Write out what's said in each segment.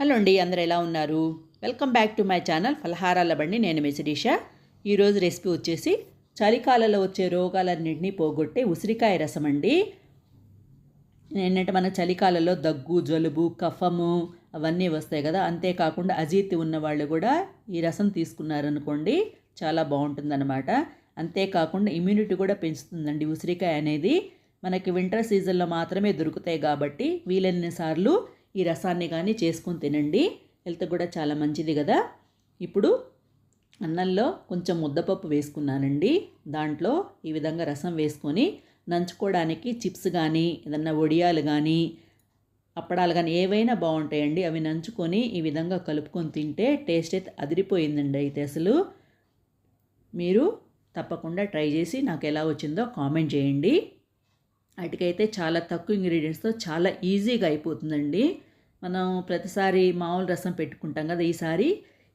Hello అండి అందరు ఎలా ఉన్నారు? Welcome back to my channel ఫలహారాల బండి. నేను మీ శిరీష. ఈరోజు రెసిపీ వచ్చేసి చలికాలంలో వచ్చే రోగాలన్నింటినీ పోగొట్టే ఉసిరికాయ రసం అండి. ఏంటంటే మన చలికాలంలో దగ్గు జలుబు కఫము అవన్నీ వస్తాయి కదా. అంతేకాకుండా అజీర్తి ఉన్న వాళ్ళు కూడా ఈ రసం తీసుకున్నారనుకోండి చాలా బాగుంటుందన్నమాట. అంతేకాకుండా ఇమ్యూనిటీ కూడా పెంచుతుందండి ఉసిరికాయ అనేది. మనకి వింటర్ సీజన్లో మాత్రమే దొరుకుతాయి కాబట్టి వీలైన సార్లు ఈ రసాన్ని కానీ చేసుకొని తినండి. హెల్త్ కూడా చాలా మంచిది కదా. ఇప్పుడు అన్నంలో కొంచెం ముద్దపప్పు వేసుకున్నానండి. దాంట్లో ఈ విధంగా రసం వేసుకొని నంచుకోవడానికి చిప్స్ కానీ ఏదన్నా వడియాలు కానీ అప్పడాలు కానీ ఏవైనా బాగుంటాయండి. అవి నంచుకొని ఈ విధంగా కలుపుకొని తింటే టేస్ట్ అయితే అదిరిపోయిందండి అయితే అసలు. మీరు తప్పకుండా ట్రై చేసి నాకు ఎలా వచ్చిందో కామెంట్ చేయండి. వాటికైతే చాలా తక్కువ ఇంగ్రీడియంట్స్తో చాలా ఈజీగా అయిపోతుందండి. మనం ప్రతిసారి మామూలు రసం పెట్టుకుంటాం కదా ఈసారి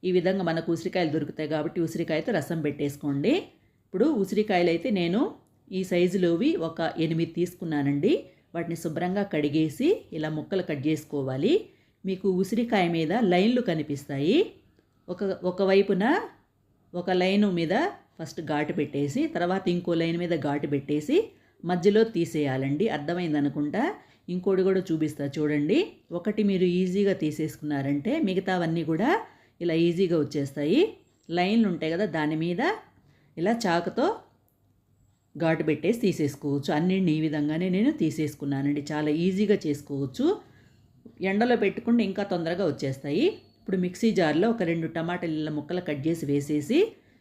ఈ విధంగా మనకు ఉసిరికాయలు దొరుకుతాయి కాబట్టి ఉసిరికాయతో రసం పెట్టేసుకోండి. ఇప్పుడు ఉసిరికాయలు అయితే నేను ఈ సైజులోవి ఒక ఎనిమిది తీసుకున్నానండి. వాటిని శుభ్రంగా కడిగేసి ఇలా ముక్కలు కట్ చేసుకోవాలి. మీకు ఉసిరికాయ మీద లైన్లు కనిపిస్తాయి. ఒక ఒకవైపున ఒక లైను మీద ఫస్ట్ ఘాటు పెట్టేసి తర్వాత ఇంకో లైన్ మీద ఘాటు పెట్టేసి మధ్యలో తీసేయాలండి. అర్థమైందనుకుంటా? ఇంకోటి కూడా చూపిస్తా. చూడండి. ఒకటి మీరు ఈజీగా తీసేసుకున్నారంటే మిగతావన్నీ కూడా ఇలా ఈజీగా వచ్చేస్తాయి. లైన్లు ఉంటాయి కదా దాని మీద ఇలా చాకుతో ఘాటు పెట్టేసి తీసేసుకోవచ్చు. అన్నింటిని ఈ విధంగానే నేను తీసేసుకున్నానండి. చాలా ఈజీగా చేసుకోవచ్చు. ఎండలో పెట్టుకుంటే ఇంకా తొందరగా వచ్చేస్తాయి. ఇప్పుడు మిక్సీ జార్లో ఒక రెండు టమాటాల ముక్కలు కట్ చేసి వేసేసి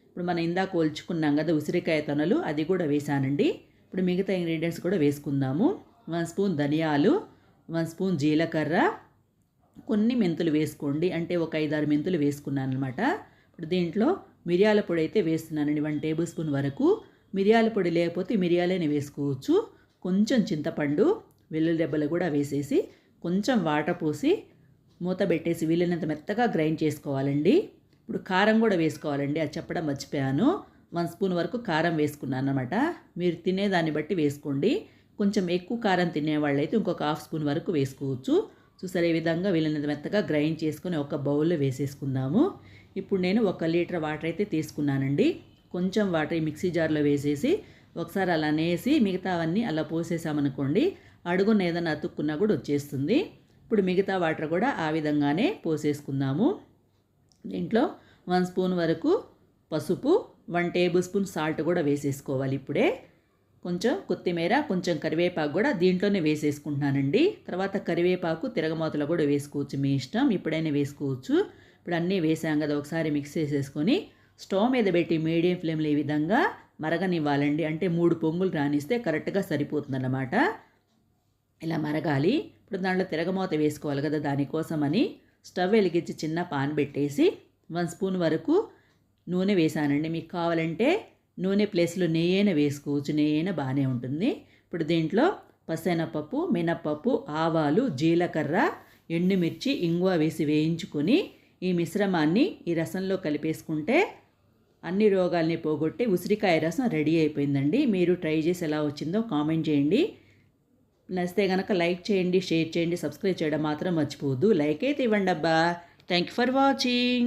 ఇప్పుడు మనం ఇందాక ఒల్చుకున్నాం కదా ఉసిరికాయ తొనలు అది కూడా వేసానండి. ఇప్పుడు మిగతా ఇంగ్రీడియంట్స్ కూడా వేసుకుందాము. వన్ స్పూన్ ధనియాలు వన్ స్పూన్ జీలకర్ర కొన్ని మెంతులు వేసుకోండి. అంటే ఒక ఐదారు మెంతులు వేసుకున్నాను అనమాట ఇప్పుడు దీంట్లో మిరియాల పొడి అయితే వేస్తున్నానండి వన్ టేబుల్ స్పూన్ వరకు. మిరియాల పొడి లేకపోతే మిరియాలైన వేసుకోవచ్చు. కొంచెం చింతపండు వెల్లుల్లి దెబ్బలు కూడా వేసేసి కొంచెం వాటర్ పోసి మూత పెట్టేసి వీలైనంత మెత్తగా గ్రైండ్ చేసుకోవాలండి. ఇప్పుడు కారం కూడా వేసుకోవాలండి అది చెప్పడం మర్చిపోయాను. వన్ స్పూన్ వరకు కారం వేసుకున్నాను అనమాట మీరు తినేదాన్ని బట్టి వేసుకోండి. కొంచెం ఎక్కువ కారం తినేవాళ్ళైతే ఇంకొక హాఫ్ స్పూన్ వరకు వేసుకోవచ్చు. చూసారు ఈ విధంగా వీళ్ళని మెత్తగా గ్రైండ్ చేసుకొని ఒక బౌల్లో వేసేసుకుందాము. ఇప్పుడు నేను ఒక లీటర్ వాటర్ అయితే తీసుకున్నానండి. కొంచెం వాటర్ ఈ మిక్సీ జార్లో వేసేసి ఒకసారి అలా నేసి మిగతావన్నీ అలా పోసేసామనుకోండి అడుగున ఏదైనా అతుక్కున్నా కూడా వచ్చేస్తుంది. ఇప్పుడు మిగతా వాటర్ కూడా ఆ విధంగానే పోసేసుకుందాము. దీంట్లో వన్ స్పూన్ వరకు పసుపు వన్ టేబుల్ స్పూన్ సాల్ట్ కూడా వేసేసుకోవాలి ఇప్పుడే. కొంచెం కొత్తిమీర కొంచెం కరివేపాకు కూడా దీంట్లోనే వేసేసుకుంటున్నానండి. తర్వాత కరివేపాకు తిరగమాతలో కూడా వేసుకోవచ్చు మీ ఇష్టం. ఇప్పుడైనా వేసుకోవచ్చు. ఇప్పుడు అన్నీ వేసాం కదా ఒకసారి మిక్స్ చేసేసుకొని స్టవ్ మీద పెట్టి మీడియం ఫ్లేమ్లో ఈ విధంగా మరగనివ్వాలండి. అంటే మూడు పొంగులు రానిస్తే కరెక్ట్గా సరిపోతుందన్నమాట. ఇలా మరగాలి. ఇప్పుడు దాంట్లో తిరగమూత వేసుకోవాలి కదా దానికోసమని స్టవ్ వెలిగించి చిన్న పాన్ పెట్టేసి వన్ స్పూన్ వరకు నూనె వేసానండి. మీకు కావాలంటే నూనె ప్లేస్లో నెయ్యైనా వేసుకోవచ్చు. నెయ్యైనా బాగానే ఉంటుంది. ఇప్పుడు దీంట్లో పసెనపప్పు మినపప్పు ఆవాలు జీలకర్ర ఎండుమిర్చి ఇంగువ వేసి వేయించుకొని ఈ మిశ్రమాన్ని ఈ రసంలో కలిపేసుకుంటే అన్ని రోగాల్ని పోగొట్టి ఉసిరికాయ రసం రెడీ అయిపోయిందండి. మీరు ట్రై చేసి ఎలా వచ్చిందో కామెంట్ చేయండి. నచ్చితే కనుక లైక్ చేయండి షేర్ చేయండి సబ్స్క్రైబ్ చేయడం మాత్రం మర్చిపోవద్దు. లైక్ అయితే ఇవ్వండి అబ్బా. Thank you for watching.